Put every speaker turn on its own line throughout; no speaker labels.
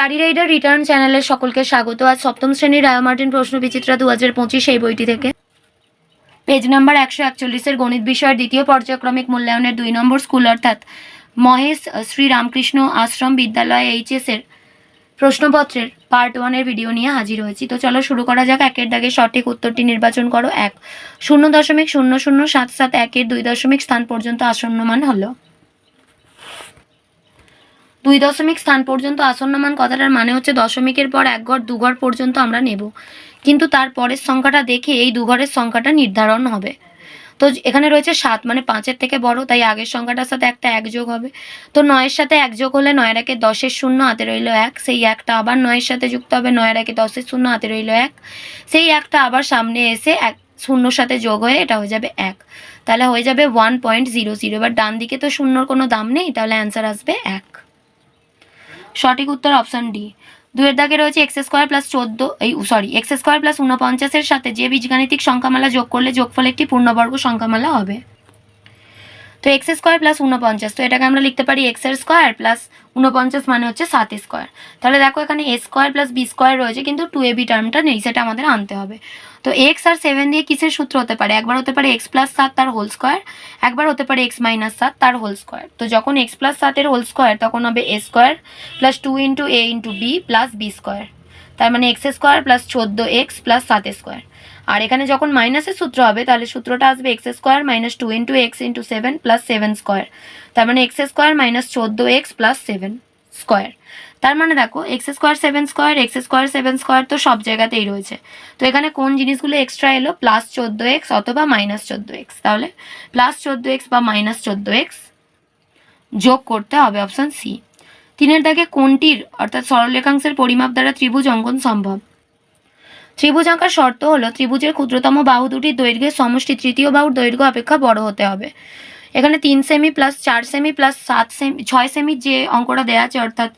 Study rider return চ্যানেলের সকলকে স্বাগত। আজ সপ্তম শ্রেণির রায় মার্টিন প্রশ্ন বিচিত্রা দু হাজার পঁচিশ এই বইটি থেকে। পেজ নাম্বার একশো একচল্লিশের গণিত বিষয়ের দ্বিতীয় পর্যায়ক্রমিক মূল্যায়নের দুই নম্বর স্কুল অর্থাৎ মহেশ শ্রী রামকৃষ্ণ আশ্রম বিদ্যালয় এইচএস এর প্রশ্নপত্রের পার্ট ওয়ানের ভিডিও নিয়ে হাজির হয়েছি। তো চলো শুরু করা যাক। একের দাগে সঠিক উত্তরটি নির্বাচন করো। এক, শূন্য দশমিক শূন্য শূন্য সাত সাত একের দুই দশমিক স্থান পর্যন্ত আসন্নমান হলো। দুই দশমিক স্থান পর্যন্ত আসন্নমান কথাটার মানে হচ্ছে দশমিকের পর এক ঘর দু ঘর পর্যন্ত আমরা নেব। কিন্তু তার পরের সংখ্যাটা দেখে এই দু ঘরের সংখ্যাটা নির্ধারণ হবে। তো এখানে রয়েছে সাত মানে পাঁচের থেকে বড়, তাই আগের সংখ্যাটার সাথে একটা এক যোগ হবে। তো নয়ের সাথে এক যোগ হলে নয়ের একে দশের শূন্য, হাতে রইল এক। সেই একটা আবার নয়ের সাথে যুক্ত হবে, নয়ের একে দশের শূন্য, হাতে রইল এক। সেই একটা আবার সামনে এসে এক শূন্যর সাথে যোগ হয়ে এটা হয়ে যাবে এক। তাহলে হয়ে যাবে ওয়ান পয়েন্ট জিরো জিরো এবার ডান দিকে তো শূন্যর কোনো দাম নেই, তাহলে অ্যান্সার আসবে এক। সঠিক উত্তর অপশন ডি দুয়ের দাগে রয়েছে এক্স স্কোয়ার প্লাস চোদ্দ, এই সরি এক্স স্কোয়ার প্লাস উনপঞ্চাশের সাথে যে বীজগাণিতিক সংখ্যামালা যোগ করলে যোগফল একটি পূর্ণবর্গ সংখ্যামালা হবে। তো এক্স স্কোয়ার প্লাস উনপঞ্চাশ তো এটাকে আমরা লিখতে পারি এক্সের স্কোয়ার প্লাস উনপঞ্চাশ মানে হচ্ছে সাত স্কোয়ার। তাহলে দেখো এখানে A square plus B square রয়েছে, কিন্তু টু এ বি টার্মটা নেই, সেটা আমাদের আনতে হবে। তো এক্স আর সেভেন দিয়ে কিসের সূত্র হতে পারে? একবার হতে পারে এক্স প্লাস সাত তার হোল স্কোয়ার একবার হতে পারে এক্স মাইনাস সাত তার হোল স্কোয়ার তো যখন এক্স প্লাস সাতের হোল স্কোয়ার তখন হবে A square plus two into A into B plus B square তার মানে এক্স স্কোয়ার প্লাস চোদ্দ এক্স প্লাস সাত স্কোয়ার আর এখানে যখন মাইনাসের সূত্র হবে, তাহলে সূত্রটা আসবে x square minus two into x into seven plus seven square তার মানে এক্স স্কোয়ার মাইনাস চোদ্দ এক্স প্লাস সেভেন স্কোয়ার তার মানে দেখো x square seven square x square seven square তো সব জায়গাতেই রয়েছে। তো এখানে কোন জিনিসগুলো এক্সট্রা এলো? প্লাস চোদ্দ এক্স অথবা মাইনাস চোদ্দ এক্স তাহলে প্লাস চোদ্দ এক্স বা মাইনাস চোদ্দ এক্স যোগ করতে হবে অপশান সি তিনের দাগে কোনটির, অর্থাৎ সরলরেখাংশের পরিমাপ দ্বারা ত্রিভুজ অঙ্কন সম্ভব? ত্রিভুজ আঁকার শর্ত হলো ত্রিভুজের ক্ষুদ্রতম বাহু দুটির দৈর্ঘ্যের সমষ্টি তৃতীয় বাহুর দৈর্ঘ্য অপেক্ষা বড় হতে হবে। এখানে তিন সেমি প্লাস চার সেমি প্লাস সাত সেমি ছয় সেমির যে অঙ্কটা দেওয়া আছে, অর্থাৎ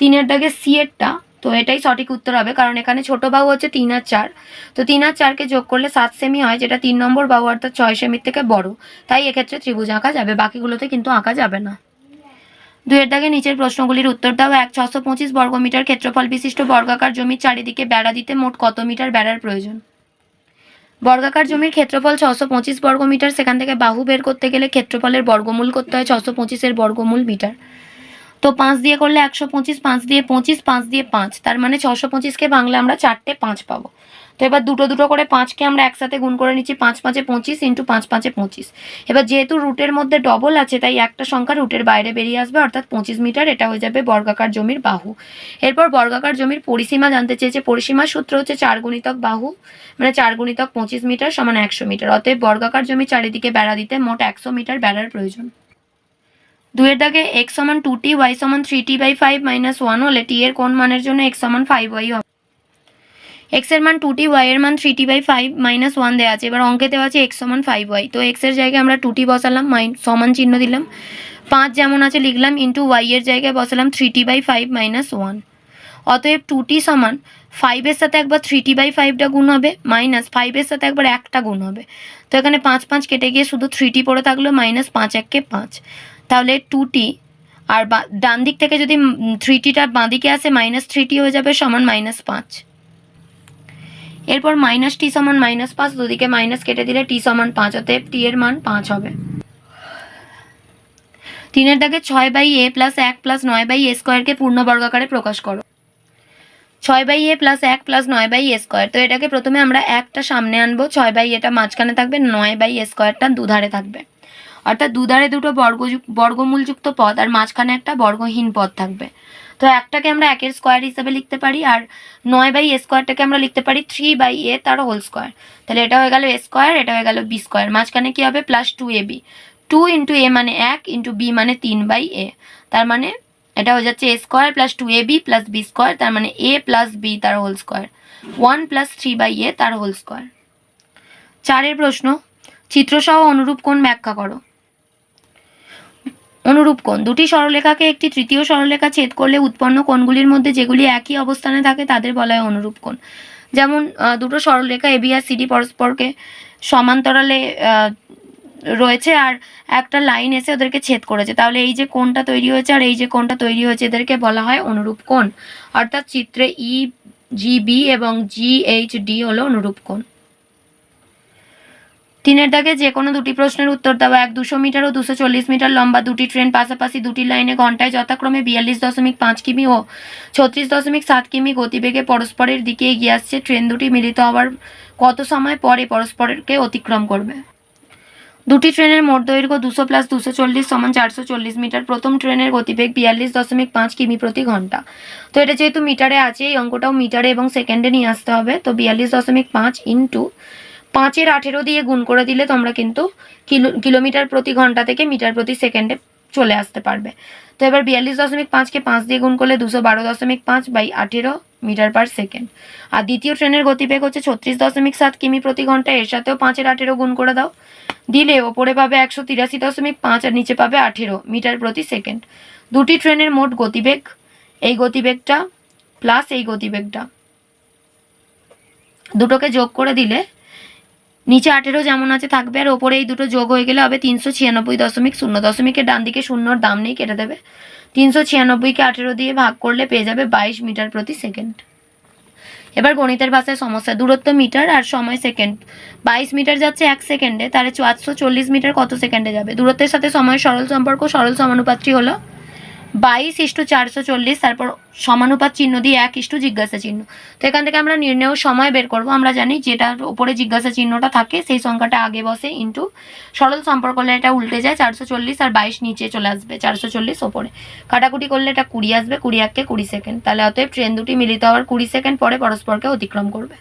তিনের দাগে সি এরটা, তো এটাই সঠিক উত্তর হবে, কারণ এখানে ছোট বাহু হচ্ছে তিন আর চার। তো তিন আর চারকে যোগ করলে সাত সেমি হয়, যেটা তিন নম্বর বাহু, অর্থাৎ ছয় সেমির থেকে বড়। তাই এক্ষেত্রে ত্রিভুজ আঁকা যাবে, বাকিগুলোতে কিন্তু আঁকা যাবে না। দুয়ের দাগে নিচের প্রশ্নগুলির উত্তর দাও। এক, ছশো পঁচিশ বর্গমিটার ক্ষেত্রফল বিশিষ্ট বর্গাকার জমির চারিদিকে বেড়া দিতে মোট কত মিটার বেড়ার প্রয়োজন? বর্গাকার জমির ক্ষেত্রফল ছশো পঁচিশ বর্গমিটার, সেখান থেকে বাহু বের করতে গেলে ক্ষেত্রফলের বর্গমূল করতে হয় ছশো পঁচিশের বর্গমূল মিটার। তো পাঁচ দিয়ে করলে একশো পঁচিশ, পাঁচ দিয়ে পঁচিশ, পাঁচ দিয়ে পাঁচ, তার মানে ছশো পঁচিশকে বাংলা আমরা চারটে পাঁচ পাবো। তো এবার দুটো দুটো করে পাঁচকে আমরা একসাথে গুণ করে নিচ্ছি পাঁচ পাঁচে পঁচিশ ইন্টু পাঁচ পাঁচে পঁচিশ। এবার যেহেতু রুটের মধ্যে ডবল আছে, তাই একটা সংখ্যা রুটের বাইরে বেরিয়ে আসবে, অর্থাৎ পঁচিশ মিটার, এটা হয়ে যাবে বর্গাকার জমির বাহু। এরপর বর্গাকার জমির পরিসীমা জানতে চেয়েছে, পরিসীমার সূত্র হচ্ছে চার গুণিতক বাহু মানে চার গুণিতক পঁচিশ মিটার সমান একশো মিটার, অতএব বর্গাকার জমি চারিদিকে বেড়া দিতে মোট একশো মিটার বেড়ার প্রয়োজন। দুয়ের দাগে এক্স সমান টু টি ওয়াই সমান three T by five minus one হলে টি এর কোন মানের জন্য এক্স সমান ফাইভ ওয়াই হবে? এক্সের মান টু টি ওয়াই এর মান three T by five minus one দেওয়া আছে। এবার অঙ্কে দেওয়া আছে এক্স সমান ফাইভ ওয়াই তো এক্সের জায়গায় আমরা টু টি বসালাম মাইন সমান চিহ্ন দিলাম। পাঁচ যেমন আছে লিখলাম ইন্টু ওয়াই এর জায়গায় বসালাম three T by five minus one অতএব টু টি সমান ফাইভের সাথে একবার থ্রি টি বাই ফাইভটা গুণ হবে মাইনাস ফাইভের সাথে একবার একটা গুণ হবে। তো এখানে পাঁচ পাঁচ কেটে গিয়ে শুধু থ্রি টি পড়ে থাকল মাইনাস পাঁচ এককে পাঁচ। তাহলে টু টি আর ডান দিক থেকে যদি থ্রি টিটা বাঁ দিকে আসে মাইনাস থ্রি টি হয়ে যাবে সমান মাইনাস পাঁচ। এরপর মাইনাস টি সমান মাইনাস পাঁচ, দুদিকে মাইনাস কেটে দিলে টি সমান পাঁচ, অতএব টি এর মান পাঁচ হবে। তিনের দাগে ছয় বাই এ প্লাস এক প্লাস নয় বাই এ স্কোয়ারকে পূর্ণ বর্গাকারে প্রকাশ করো। ছয় বাই এ প্লাস এক প্লাস নয় বাই এ স্কোয়ার তো এটাকে প্রথমে আমরা একটা সামনে আনব, ছয় বাই এটা মাঝখানে থাকবে, নয় বাই এ স্কোয়ারটা দুধারে থাকবে। অর্থাৎ দুধারে দুটো বর্গ বর্গমূলযুক্ত পদ আর মাঝখানে একটা বর্গহীন পদ থাকবে। তো একটাকে আমরা একের স্কোয়ার হিসেবে লিখতে পারি আর নয় বাই এ স্কোয়ারটাকে আমরা লিখতে পারি থ্রি বাই এ তার হোল স্কোয়ার। তাহলে এটা হয়ে গেল এ স্কোয়ার, এটা হয়ে গেল বি স্কোয়ার। মাঝখানে কি হবে? Plus two A B. Two into A মানে এক, ইন্টু বি মানে তিন বাই এ। তার মানে এটা হয়ে যাচ্ছে A square plus two A B plus B square, তার মানে এ প্লাস বি তার whole square. One plus three by A তার হোল স্কোয়ার। চারের প্রশ্ন, চিত্রসহ অনুরূপ কোণ ব্যাখ্যা করো? অনুরূপ কোণ। দুটি সরলরেখাকে একটি তৃতীয় সরলরেখা ছেদ করলে উৎপন্ন কোণগুলির মধ্যে যেগুলি একই অবস্থানে থাকে তাদের বলা হয় অনুরূপ কোণ। যেমন দুটো সরলরেখা এবি আর সিডি পরস্পরকে সমান্তরালে রয়েছে আর একটা লাইন এসে ওদেরকে ছেদ করেছে। তাহলে এই যে কোণটা তৈরি হয়েছে আর এই যে কোণটা তৈরি হয়েছে এদেরকে বলা হয় অনুরূপ কোণ। অর্থাৎ চিত্রে ই জি বি এবং জি এইচ ডি হলো অনুরূপ কোণ। তিনের দাগে যে কোনো দুটি প্রশ্নের উত্তর দেওয়া এক দুশো মিটার ও দুশো চল্লিশ মিটার লম্বা দুটি ট্রেন, পাশাপাশি দুটি লাইনে ঘন্টায় যথাক্রমে বিয়াল্লিশ দশমিক পাঁচ কিমি ও ছত্রিশ দশমিক সাত কিমি গতিবেগে পরস্পরের দিকে এগিয়ে আসছে ট্রেন দুটি। মিলিত হওয়ার কত সময় পরে পরস্পরকে অতিক্রম করবে? দুটি ট্রেনের মোট দৈর্ঘ্য দুশো প্লাস দুশো চল্লিশ সমান চারশো চল্লিশ মিটার। প্রথম ট্রেনের গতিবেগ বিয়াল্লিশ দশমিক পাঁচ কিমি প্রতি ঘণ্টা। তো এটা যেহেতু মিটারে আছে, এই অঙ্কটাও মিটারে এবং সেকেন্ডে নিয়ে আসতে হবে। তো বিয়াল্লিশ দশমিক পাঁচ ইন্টু পাঁচের আঠেরো দিয়ে গুণ করে দিলে তোমরা কিন্তু কিলো, কিলোমিটার প্রতি ঘণ্টা থেকে মিটার প্রতি সেকেন্ডে চলে আসতে পারবে। তো এবার বিয়াল্লিশ দশমিক পাঁচকে পাঁচ দিয়ে গুণ করলে দুশো বারো দশমিক পাঁচ বাই আঠেরো মিটার পার সেকেন্ড। আর দ্বিতীয় ট্রেনের গতিবেগ হচ্ছে ছত্রিশ দশমিক সাত কিমি প্রতি ঘণ্টা, এর সাথেও পাঁচের আঠেরো গুণ করে দাও। দিলে ওপরে পাবে একশো তিরাশি দশমিক পাঁচ আর নিচে পাবে আঠেরো মিটার প্রতি সেকেন্ড। দুটি ট্রেনের মোট গতিবেগ, এই গতিবেগটা প্লাস এই গতিবেগটা। দুটোকে যোগ করে দিলে নিচে আঠেরো যেমন আছে থাকবে, আর ওপরে এই দুটো যোগ হয়ে গেলে হবে তিনশো ছিয়ানব্বই দশমিক শূন্য। দশমিকের ডান দিকে শূন্যর দাম নেই, কেটে দেবে। তিনশো ছিয়ানব্বইকে আঠেরো দিয়ে ভাগ করলে পেয়ে যাবে বাইশ মিটার প্রতি সেকেন্ড। এবার গণিতের ভাষায় সমস্যা, দূরত্ব মিটার আর সময় সেকেন্ড। বাইশ মিটার যাচ্ছে এক সেকেন্ডে, তাহলে চারশো চল্লিশ মিটার কত সেকেন্ডে যাবে? দূরত্বের সাথে সময়ের সরল সম্পর্ক, সরল সমানুপাত্রী হলো বাইশ ইস্টু চারশো চল্লিশ, তারপর সমানুপাত চিহ্ন দিয়ে এক ইস্টু জিজ্ঞাসা চিহ্ন। তো এখান থেকে আমরা নির্ণয় সময় বের করব। আমরা জানি যেটার উপরে জিজ্ঞাসা চিহ্নটা থাকে, সেই সংখ্যাটা আগে বসে ইন্টু সরল সম্পর্ক করলে এটা উল্টে যায়, চারশো চল্লিশ আর বাইশ নিচে চলে আসবে, চারশো চল্লিশ ওপরে। কাটাকুটি করলে এটা কুড়ি আসবে, কুড়ি এককে কুড়ি সেকেন্ড তাহলে অতএব ট্রেন দুটি মিলিত হওয়ার কুড়ি সেকেন্ড পরে পরস্পরকে অতিক্রম করবে।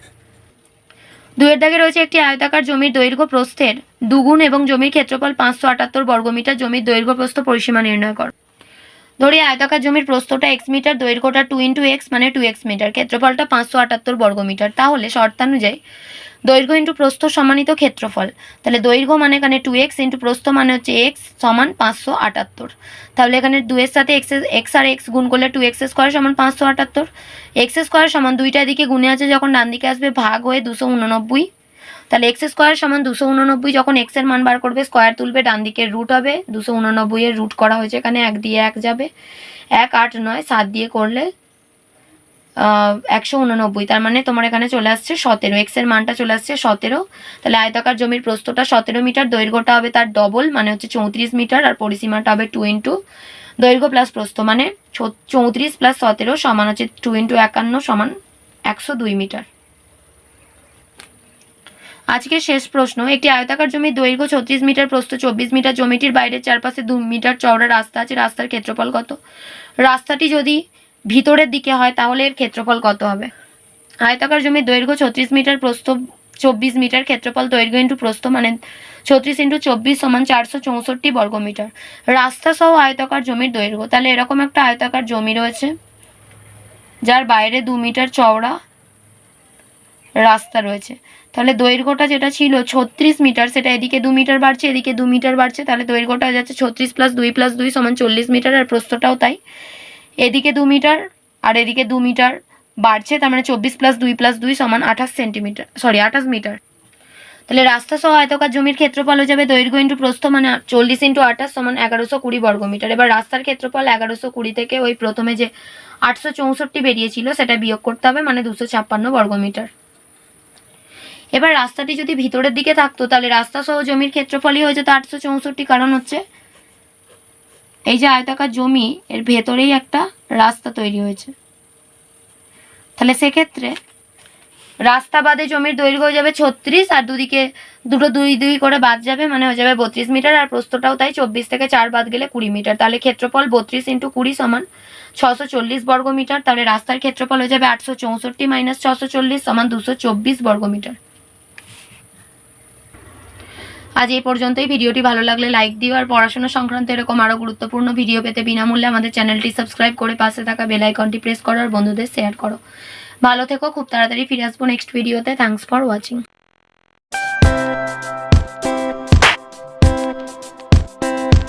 দুয়ের দাগে রয়েছে একটি আয়তাকার জমির দৈর্ঘ্য প্রস্থের দুগুণ এবং জমির ক্ষেত্রফল পাঁচশো আটাত্তর বর্গমিটার। জমির দৈর্ঘ্য প্রস্থ পরিসীমা নির্ণয় কর। ধরি আয়তাকার জমির প্রস্থটা এক্স মিটার দৈর্ঘ্যটা টু ইন্টু এক্স মানে টু এক্স মিটার ক্ষেত্রফলটা পাঁচশো আটাত্তর বর্গমিটার তাহলে শর্তানুযায়ী দৈর্ঘ্য ইন্টু প্রস্থ সমানিত ক্ষেত্রফল। তাহলে দৈর্ঘ্য মানে এখানে টু এক্স ইন্টু প্রস্থ মানে হচ্ছে এক্স সমান পাঁচশো আটাত্তর। তাহলে এখানে দুয়ের সাথে এক্স এক্স আর এক্স গুণ করলে টু এক্স স্কোয়ার সমান পাঁচশো আটাত্তর। এক্স স্কোয়ার সমান দুইটা দিকে গুণে আছে, যখন ডান দিকে আসবে, ভাগ হয়ে দুশো উননব্বই। তাহলে এক্স স্কোয়ার সমান দুশো উননব্বই যখন এক্সের মান বার করবে স্কোয়ার তুলবে, ডান দিকের রুট হবে, দুশো উননব্বই এর রুট করা হয়েছে এখানে, এক দিয়ে এক যাবে। এক, আট, নয়, সাত দিয়ে করলে একশো উননব্বই। তার মানে তোমার এখানে চলে আসছে সতেরো। এক্সের মানটা চলে আসছে সতেরো। তাহলে আয়তাকার জমির প্রস্থটা সতেরো মিটার, দৈর্ঘ্যটা হবে তার ডবল মানে হচ্ছে চৌত্রিশ মিটার, আর পরিসীমাটা হবে টু ইন্টু দৈর্ঘ্য প্লাস প্রস্থ মানে চৌত্রিশ প্লাস সতেরো সমান হচ্ছে টু ইন্টু একান্ন সমান একশো দুই মিটার। আজকের শেষ প্রশ্ন, একটি আয়তাকার জমির দৈর্ঘ্য ছত্রিশ মিটার, প্রস্থ চব্বিশ মিটার, জমিটির বাইরের চারপাশে দু মিটার চওড়া রাস্তা আছে, রাস্তার ক্ষেত্রফল কত? রাস্তাটি যদি ভিতরের দিকে হয়, তাহলে এর ক্ষেত্রফল কত হবে? আয়তাকার জমির দৈর্ঘ্য ছত্রিশ মিটার, প্রস্থ চব্বিশ মিটার, ক্ষেত্রফল দৈর্ঘ্য ইন্টু প্রস্থ মানে ছত্রিশ ইন্টু চব্বিশ সমান চারশো চৌষট্টি বর্গমিটার রাস্তা সহ আয়তাকার জমির দৈর্ঘ্য, তাহলে এরকম একটা আয়তাকার জমি রয়েছে, যার বাইরে দু মিটার চওড়া রাস্তা রয়েছে। তাহলে দৈর্ঘ্যটা যেটা ছিল ছত্রিশ মিটার, সেটা এদিকে দু মিটার বাড়ছে, এদিকে দু মিটার বাড়ছে, তাহলে দৈর্ঘ্যটা যাচ্ছে ছত্রিশ প্লাস দুই প্লাস দুই সমান চল্লিশ মিটার, আর প্রস্থটাও তাই। এদিকে দু মিটার আর এদিকে দু মিটার বাড়ছে, তার মানে চব্বিশ প্লাস দুই প্লাস দুই সমান আঠাশ সেন্টিমিটার সরি আঠাশ মিটার। তাহলে রাস্তা সহ আয়তকার জমির ক্ষেত্রফল হয়ে যাবে দৈর্ঘ্য ইন্টু প্রস্থ মানে চল্লিশ ইন্টু আঠাশ সমান এগারোশো কুড়ি বর্গমিটার এবার রাস্তার ক্ষেত্রফল এগারোশো কুড়ি থেকে ওই প্রথমে যে আটশো চৌষট্টি বেরিয়েছিল, সেটা বিয়োগ করতে হবে মানে দুশো ছাপ্পান্ন বর্গমিটার এবার রাস্তাটি যদি ভিতরের দিকে থাকতো, তাহলে রাস্তা সহ জমির ক্ষেত্রফলই হয়ে যেত আটশো চৌষট্টি। কারণ হচ্ছে, এই যে আয়তাকার জমি, এর ভেতরেই একটা রাস্তা তৈরি হয়েছে। তাহলে সেক্ষেত্রে রাস্তা বাদে জমির দৈর্ঘ্য হয়ে যাবে ছত্রিশ, আর দুদিকে দুটো দুই দুই করে বাদ যাবে মানে হয়ে যাবে বত্রিশ মিটার, আর প্রস্তটাও তাই চব্বিশ থেকে চার বাদ গেলে কুড়ি মিটার। তাহলে ক্ষেত্রফল বত্রিশ ইন্টু কুড়ি সমান ছশো চল্লিশ বর্গ মিটার তাহলে রাস্তার ক্ষেত্রফল হয়ে যাবে আটশো চৌষট্টি মাইনাস ছশো চল্লিশ সমান দুশো চব্বিশ বর্গ মিটার আজ এই পর্যন্তই। ভিডিওটি ভালো লাগলে লাইক দিও আর পড়াশোনা সংক্রান্ত এরকম আরও গুরুত্বপূর্ণ ভিডিও পেতে বিনামূল্যে আমাদের চ্যানেলটি সাবস্ক্রাইব করে পাশে থাকা বেল আইকনটি প্রেস করো আর বন্ধুদের শেয়ার করো। ভালো থেকো, খুব তাড়াতাড়ি ফিরে আসব নেক্সট ভিডিওতে থ্যাংকস ফর ওয়াচিং